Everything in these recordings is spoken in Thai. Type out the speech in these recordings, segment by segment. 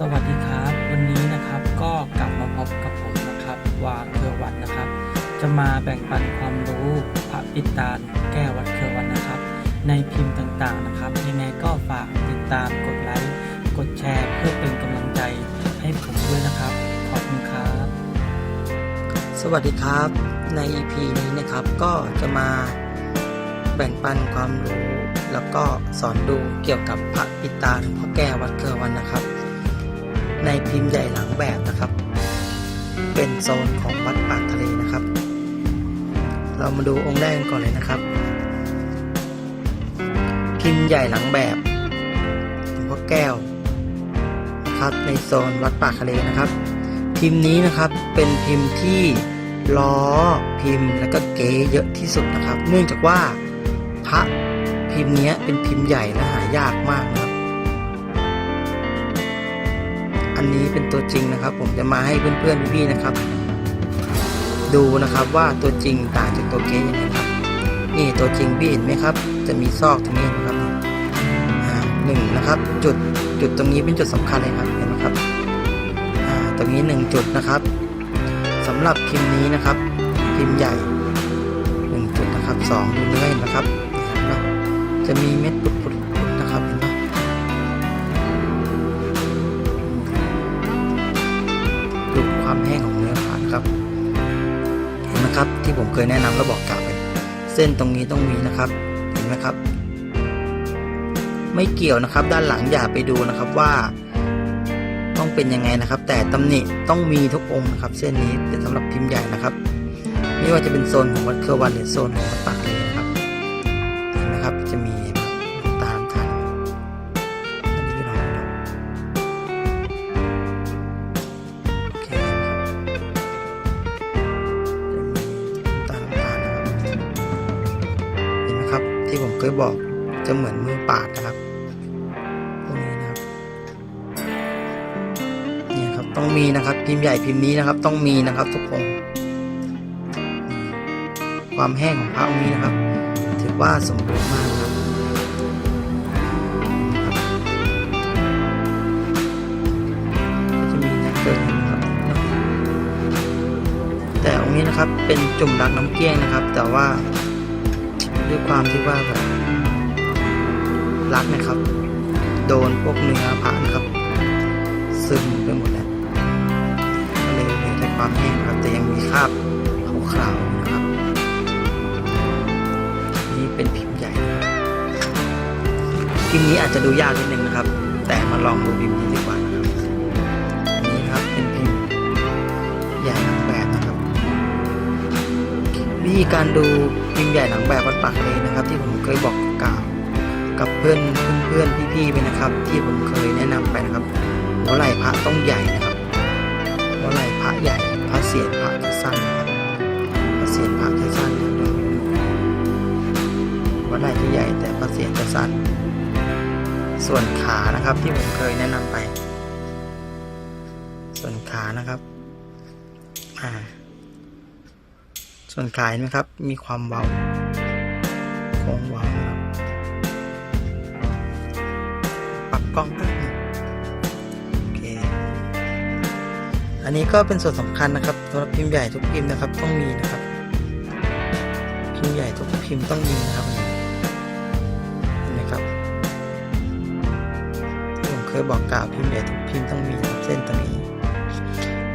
สวัสดีครับวันนี้นะครับก็กลับมาพบกับผมนะครับวาเครือวันนะครับ จะมาแบ่งปันความรู้พระปิตาแก้วัดเครือวันนะครับ ในพิมพ์ต่างๆนะครับยังไงก็ฝากติดตามกดไลค์กดแชร์เพื่อเป็นกำลังใจให้ผมด้วยนะครับ ขอบคุณครับ สวัสดีครับใน EP นี้นะครับก็จะมาแบ่งปันความรู้ แล้วก็สอนดูเกี่ยวกับพระปิตาหรือพ่อแก้วัดเครือวันนะครับ ในพิมพ์ใหญ่หลังแบบนะครับ เป็นโซนของวัดปากทะเลนะครับ เรามาดูองค์แรกก่อนเลยนะครับ พิมพ์ใหญ่หลังแบบหลวงพ่อแก้วนะครับในโซนวัดปากทะเลนะครับ พิมพ์นี้นะครับเป็นพิมพ์ที่ล้อพิมพ์และก็เก๋เยอะที่สุดนะครับ เนื่องจากว่าพระพิมพ์เนี้ยเป็นพิมพ์ใหญ่และหายากมากนะ อันนี้เป็นตัวจริงนะครับ ผมจะมาให้เพื่อนๆพี่ๆนะครับ ดูนะครับว่าตัวจริงต่างจากตัวเก๊ยังไงครับ นี่ตัวจริงพี่เห็นไหมครับ จะมีซอกตรงนี้นะครับหนึ่งนะครับจุดจุดตรงนี้เป็นจุดสำคัญเลยครับเห็นไหมครับตรงนี้หนึ่งจุดนะครับสำหรับพิมพ์นี้นะครับ พิมพ์ใหญ่หนึ่งจุดนะครับสองดูเนื้อเห็นไหมครับจะมีเม็ดปุด ครับเห็นไหมครับที่ผมเคยแนะนำแล้วบอกกล่าวไปเส้นตรงนี้ต้องมีนะครับ เห็นไหมครับ ไม่เกี่ยวนะครับ ด้านหลังอย่าไปดูนะครับว่า ต้องเป็นยังไงนะครับ แต่ตำหนิต้องมีทุกองค์นะครับ เส้นนี้เป็นสำหรับพิมพ์ใหญ่นะครับไม่ว่าจะเป็นโซนของวัดเครือวันหรือโซนของวัดปากเลยนะครับเห็นไหมครับจะมี ที่ผมเคยบอกจะเหมือนมือปาดนะครับพวกนี้นะครับนี่ครับต้องมีนะครับ พิมพ์ใหญ่พิมพ์นี้นะครับ ต้องมีนะครับทุกค์ความแห้งของพระองค์นี้นะครับ ถือว่าสมบูรณ์มากครับจะมีนะเกิดนะครับ แต่องค์นี้นะครับเป็นจุ่มรักน้ำเกลี้ยงนะครับ แต่ว่า ด้วยความที่ว่าแบบรักนะครับ โดนพวกเนื้อผ่านครับ ซึมไปหมดแล้วก็เลยเหลือแต่ความแห้งครับแต่ยังมีคราบขาวๆนะครับ นี่เป็นพิมพ์ใหญ่พิมพ์นี้อาจจะดูยากนิดนึงนะครับ แต่มาลองดูพิมพ์นี้ดีกว่านะครับอันนี้ครับเป็นพิมพ์ใหญ่ ธีการดูพิมพ์ใหญ่หนังแบบวัดปากเลยนะครับ ที่ผมเคยบอกกล่าวกับเพื่อนเพื่อนๆพี่ๆไปนะครับ ที่ผมเคยแนะนำไปนะครับหัวไหล่พระต้องใหญ่นะครับหัวไหล่พระใหญ่พระเสียรพระจะสั้นนะครับพระเสียรพระจะสั้นนะครับหัวไหล่จะใหญ่แต่พระเสียรจะสั้น ส่วนขานะครับที่ผมเคยแนะนำไป ส่วนขานะครับ ส่วนขาเห็นไหมครับ มีความเบาโค้งเบาครับปรับกล้องแป๊บนึงโอเค อันนี้ก็เป็นส่วนสำคัญนะครับสำหรับพิมพ์ใหญ่ทุกพิมพ์นะครับ ต้องมีนะครับ พิมพ์ใหญ่ทุกพิมพ์ต้องมีนะครับเห็นไหมครับผมเคยบอกกล่าวพิมพ์ใหญ่ทุกพิมพ์ต้องมีเส้นตรงนี้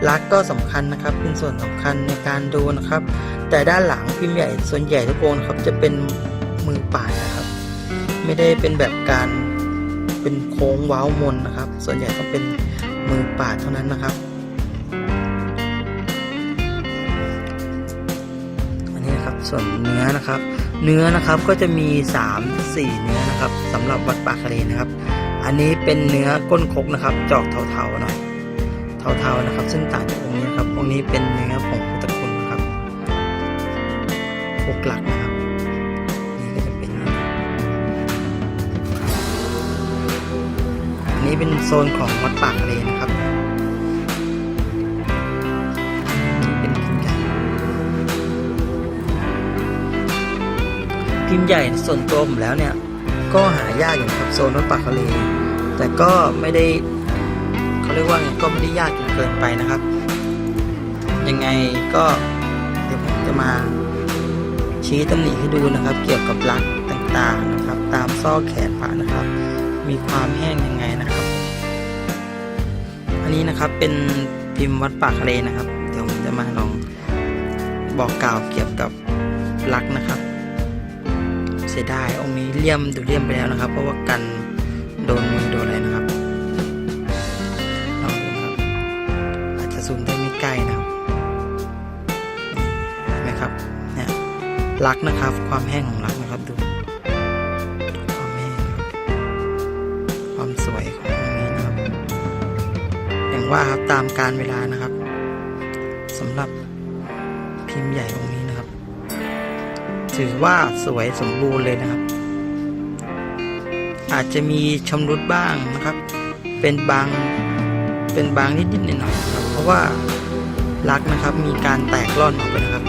ลักก็สำคัญนะครับ เป็นส่วนสำคัญในการดูนะครับ แต่ด้านหลังพิมพ์ใหญ่ส่วนใหญ่ทุกองครับจะเป็นมือปาดนะครับ ไม่ได้เป็นแบบการเป็นโค้งว้ามนนะครับ ส่วนใหญ่ต้องเป็นมือปาดเท่านั้นนะครับ อันนี้นะครับส่วนเนื้อนะครับ เนื้อนะครับก็จะมี 3 4 เนื้อนะครับสำหรับวัดปากคาเลนะครับ อันนี้เป็นเนื้อก้นคกนะครับ จอกเทาๆหน่อย เทาๆนะครับ ซึ่งต่างจากองค์นี้ครับองค์นี้เป็นเนื้อผงพุทธคุณนะครับพวกหลักนะครับนี่ก็จะเป็นอันนี้เป็นโซนของวัดปากทะเลนะครับเป็นพิมพ์ใหญ่พิมพ์ใหญ่ส่วนตัวผมแล้วเนี่ย ก็หายากอยู่ครับโซนวัดปากทะเลแต่ก็ไม่ได้ เขาเรียกว่าไงก็ไม่ได้ยากจนเกินไปนะครับ ยังไงก็เดี๋ยวผมจะมาชี้ตำหนิให้ดูนะครับ เกี่ยวกับลักต่างๆนะครับ ตามซอกแขนพระนะครับ มีความแห้งยังไงนะครับ อันนี้นะครับเป็นพิมพ์วัดปากทะเลนะครับ เดี๋ยวผมจะมาลองบอกกล่าวเกี่ยวกับลักนะครับ เสียดายองค์นี้เลี่ยมดูเลี่ยมไปแล้วนะครับ เพราะว่ากันโดน กล้นะครับเห็นไหมครับเนี่ยลักนะครับ ความแห้งของลักนะครับดูความแห้งความสวยขององนี้นะครับ อย่างว่าครับตามการเวลานะครับสำหรับพิมพ์ใหญ่องนี้นะครับ ถือว่าสวยสมบูรณ์เลยนะครับ อาจจะมีชำรุดบ้างนะครับ เป็นบางเป็นบางนิดๆหน่อยๆนะครับ เพราะว่า ลักนะครับ มีการแตกร่อนออกไปนะครับ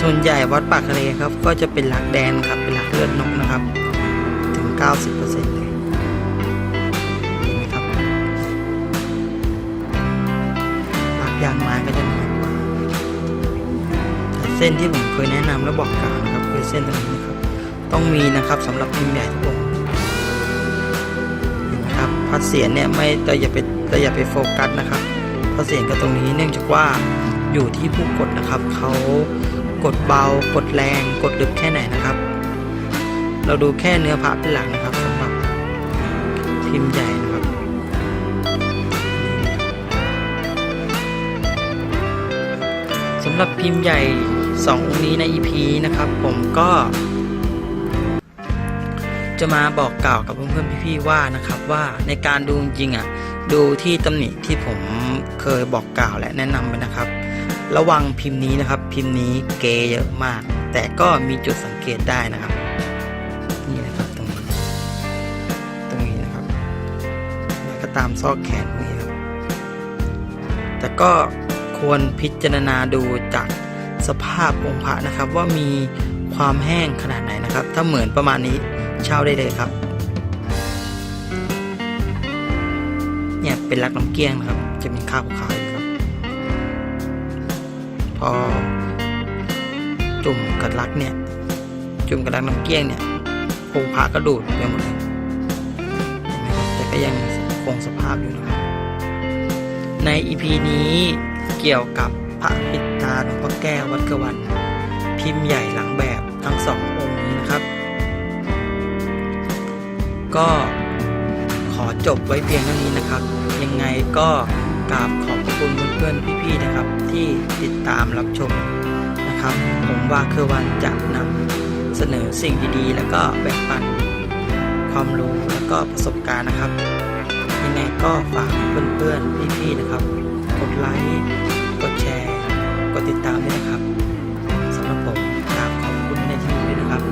ส่วนใหญ่วัดปากทะเลครับ ก็จะเป็นหลักแดงครับ เป็นหลักเลือดนกนะครับ ถึง 90%เลยเห็นไหมครับหลักยางไม้ก็จะน้อยกว่าแต่เส้นที่ผมเคยแนะนำและบอกกล่าวนะครับ คือเส้นตรงนี้ ต้องมีนะครับสำหรับพิมพ์ใหญ่ทุกองนไหมครับพัดเสียนเนี่ยไม่เราอย่าไปเราอย่าไปโฟกัสนะครับพัดเสียนก็ตรงนี้เนื่องจากว่าอยู่ที่ผู้กดนะครับเขากดเบากดแรงกดลึกแค่ไหนนะครับ เราดูแค่เนื้อพระเป็นหลักนะครับสำหรับพิมพ์ใหญ่นะครับสำหรับพิมพ์ใหญ่2องค์นี้ใน EP นะครับ ผมก็ จะมาบอกกล่าวกับเพื่อนๆพี่ๆว่านะครับว่าในการดูจริงอะดูที่ตำหนิที่ผมเคยบอกกล่าวและแนะนำไปนะครับ ระวังพิมพ์นี้นะครับ พิมพ์นี้เกเยอะมาก แต่ก็มีจุดสังเกตได้นะครับนี่นะครับตรงนี้ตรงนี้นะครับแล้วก็ตามซอกแขนตรงนี้ครับแต่ก็ควรพิจารณาดูจากสภาพองค์พระนะครับว่ามีความแห้งขนาดไหนนะครับ ถ้าเหมือนประมาณนี้ เช่าได้เลยครับ เนี่ยเป็นลักน้ำเกี้ยงนะครับ จะมีข้าวขาวๆอยู่ครับ พอจุ่มกับลักเนี่ย จุ่มกับลักน้ำเกี้ยงเนี่ยองค์พระก็ดูดไปหมดเลยเห็นไหมครับแต่ก็ยังคงสภาพอยู่นะครับ ใน EP นี้เกี่ยวกับพระปิดตาหลวงพ่อแก้ววัดกวัน พิมพ์ใหญ่หลังแบบทั้งสอง ก็ขอจบไว้เพียงเท่านี้นะครับ ยังไงก็กราบขอบคุณเพื่อนๆพี่ๆนะครับ ที่ติดตามรับชมนะครับ ผมว่าคือวันจะนำเสนอสิ่งดีๆ แล้วก็แบ่งปันความรู้แล้วก็ประสบการณ์นะครับ ยังไงก็ฝากเพื่อนๆพี่ๆนะครับ กดไลค์กดแชร์กดติดตามด้วยนะครับสำหรับผมกราบขอบคุณในที่นี้ด้ยนะครับ